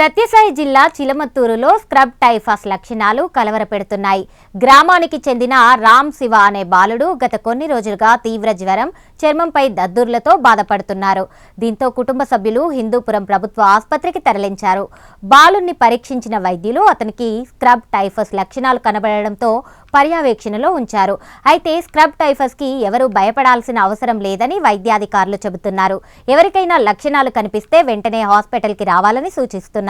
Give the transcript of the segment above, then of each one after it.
సత్యసాయి జిల్లా చిలమత్తూరులో స్క్రబ్ టైఫాస్ లక్షణాలు కలవరపెడుతున్నాయి. గ్రామానికి చెందిన రామ్ శివ అనే బాలుడు గత కొన్ని రోజులుగా తీవ్ర జ్వరం చర్మంపై దద్దుర్లతో బాధపడుతున్నారు. దీంతో కుటుంబ సభ్యులు హిందూపురం ప్రభుత్వ ఆసుపత్రికి తరలించారు. బాలుణ్ణి పరీక్షించిన వైద్యులు అతనికి స్క్రబ్ టైఫస్ లక్షణాలు కనబడడంతో పర్యవేక్షణలో ఉంచారు. అయితే స్క్రబ్ టైఫస్కి భయపడాల్సిన అవసరం లేదని వైద్యాధికారులు చెబుతున్నారు. ఎవరికైనా లక్షణాలు కనిపిస్తే వెంటనే హాస్పిటల్కి రావాలని సూచిస్తున్నారు.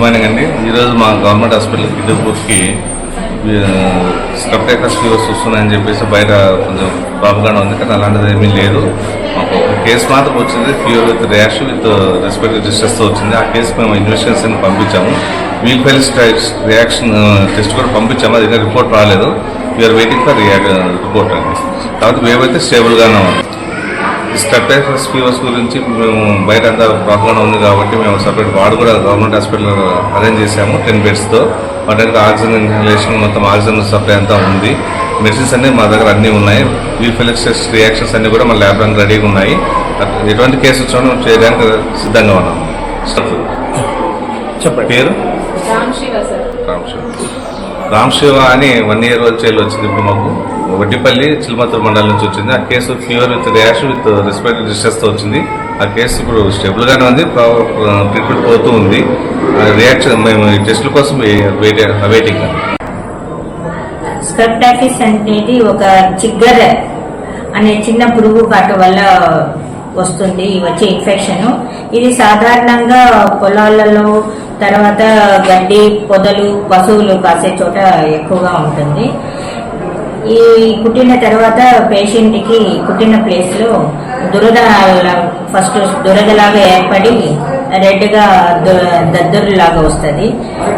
గుడ్ మార్నింగ్ అండి ఈరోజు మా గవర్నమెంట్ హాస్పిటల్ కిడ్డూపూర్కి స్కప్టైకస్ ఫీవర్స్ వస్తున్నాయని చెప్పేసి బయట కొంచెం ప్రాబ్లంగా ఉంది కానీ అలాంటిది ఏమీ లేదు. మాకు ఒక కేసు మాత్రం వచ్చింది fever with rash with respective డిస్టెస్తో వచ్చింది. ఆ కేసు మేము ఇన్వెస్టిగేషన్ పంపించాము. వీల్ టైప్స్ రియాక్షన్ టెస్ట్ కూడా పంపించాము అది రిపోర్ట్ రాలేదు. వీఆర్ వెయిటింగ్ ఫర్ రిపోర్ట్ అండి. తర్వాత మేమైతే స్టేబుల్గానే ఉన్నాం. స్టెప్టైఫస్ ఫీవర్స్ గురించి మేము బయట అంతా ప్రాబ్లం ఉంది కాబట్టి మేము సపరేట్ వార్డు కూడా గవర్నమెంట్ హాస్పిటల్ అరేంజ్ చేశాము టెన్ బెడ్స్తో వాటికి ఆక్సిజన్ ఇన్హలేషన్ మొత్తం ఆక్సిజన్ సప్లై అంతా ఉంది. మెడిసిన్స్ అన్ని మా దగ్గర అన్నీ ఉన్నాయి. రీఫిలెక్సెస్ రియాక్షన్స్ అన్నీ కూడా మా ల్యాబ్ రంగ్ రెడీగా ఉన్నాయి. ఎటువంటి కేసు వచ్చినా మేము చేయడానికి సిద్ధంగా ఉన్నాం. చెప్పండి. పేరు? రామ్ శివ రామశివ రామ్ శివ అని వన్ ఇయర్ ఓల్డ్ చైల్డ్ వచ్చింది ఇప్పుడు మాకు. వడ్డిపల్లి చిల్మత్తూరు మండలం నుంచి వచ్చింది. ఆ case fever with rash with respiratory డిస్టెస్తో వచ్చింది. ఆ కేసు ఇప్పుడు స్టేబుల్గానే ఉంది ట్రీట్మెంట్ పోతూ ఉంది. రియాక్షన్ మేము టెస్టుల కోసం వెయిట్ అవైటింగ్ స్క్రప్టాటిస్ అనేది ఒక చిగ్గర్ అనే చిన్న పురుగు కాటు వల్ల వస్తుంది వచ్చే ఇన్ఫెక్షన్ ఇది సాధారణంగా పొలాలలో తర్వాత గడ్డి పొదలు పశువులు కాసే చోట ఎక్కువగా ఉంటుంది. ఈ కుట్టిన తర్వాత పేషెంట్కి పుట్టిన కుట్టిన దురద ఫస్ట్ దురదలాగా ఏర్పడి రెడ్గా దద్దురులాగా దద్దుర్లు లాగా వస్తుంది.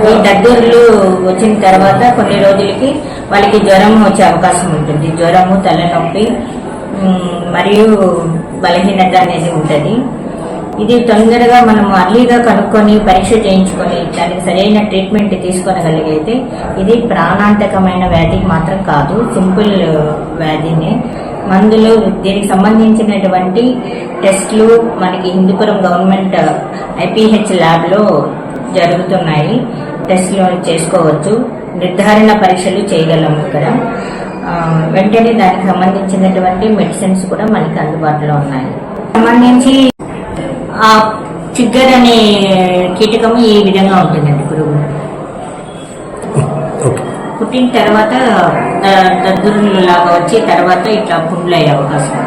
ఈ దద్దుర్లు వచ్చిన తర్వాత కొన్ని రోజులకి వాళ్ళకి జ్వరం వచ్చే అవకాశం ఉంటుంది. జ్వరము తలనొప్పి మరియు బలహీనత అనేది ఉంటుంది. ఇది తొందరగా మనం అర్లీగా కనుక్కొని పరీక్ష చేయించుకొని దానికి సరైన ట్రీట్మెంట్ తీసుకోగలిగితే ఇది ప్రాణాంతకమైన వ్యాధికి మాత్రం కాదు సింపుల్ వ్యాధినే. మందులు దీనికి సంబంధించినటువంటి టెస్ట్లు మనకి హిందూపురం గవర్నమెంట్ ఐపీహెచ్ ల్యాబ్లో జరుగుతున్నాయి. టెస్ట్లు చేసుకోవచ్చు. నిర్ధారణ పరీక్షలు చేయగలం ఇక్కడ. వెంటనే దానికి సంబంధించినటువంటి మెడిసిన్స్ కూడా మనకి అందుబాటులో ఉన్నాయి. సంబంధించి ఆ చిగ్గర్ అనే కీటకము ఈ విధంగా ఉంటుందండి పురుగు? పుట్టిన తర్వాత దద్దుర్లు లాగా వచ్చి తర్వాత ఇట్లా పుండ్లు అయ్యే అవకాశం